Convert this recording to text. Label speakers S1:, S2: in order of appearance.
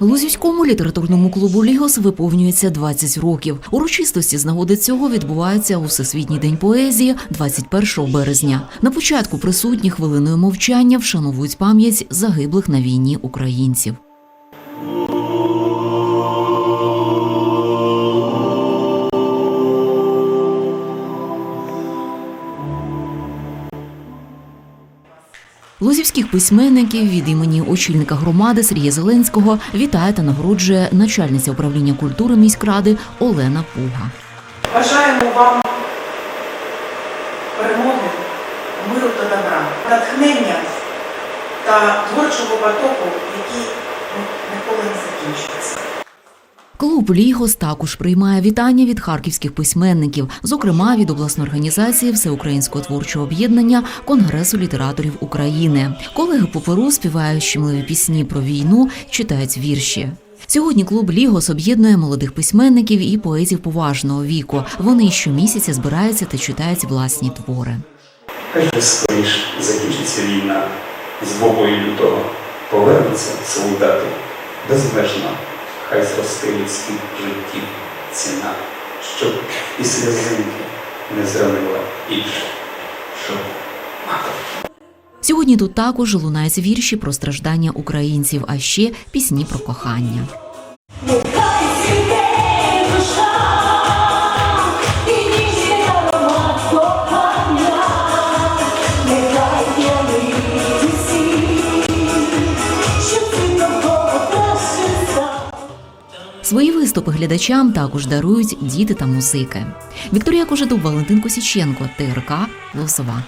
S1: Лузівському літературному клубу Лігос виповнюється 20 років. Урочистості з нагоди цього відбуваються у Всесвітній день поезії 21 березня. На початку присутні хвилиною мовчання вшановують пам'ять загиблих на війні українців. Лузівських письменників від імені очільника громади Сергія Зеленського вітає та нагороджує начальниця управління культури міськради Олена Пуга.
S2: Бажаємо вам перемоги, миру та добра, натхнення та творчого потоку, який ніколи не закінчується.
S1: Клуб Лігос також приймає вітання від харківських письменників, зокрема від обласної організації Всеукраїнського творчого об'єднання Конгресу літераторів України. Колеги по перу співають щемливі пісні про війну, читають вірші. Сьогодні клуб Лігос об'єднує молодих письменників і поетів поважного віку. Вони щомісяця збираються та читають власні твори.
S3: Хай скоріш закінчиться війна, з бобою лютого повернуться солдати безмежно, хай зросте людських життів ціна, щоб і сльозинки не зранила більше, щоб мати.
S1: Сьогодні тут також лунають вірші про страждання українців, а ще пісні про кохання. Свої виступи глядачам також дарують діти та музики. Вікторія Кожедуб, Валентин Косіченко, ТРК Лосова.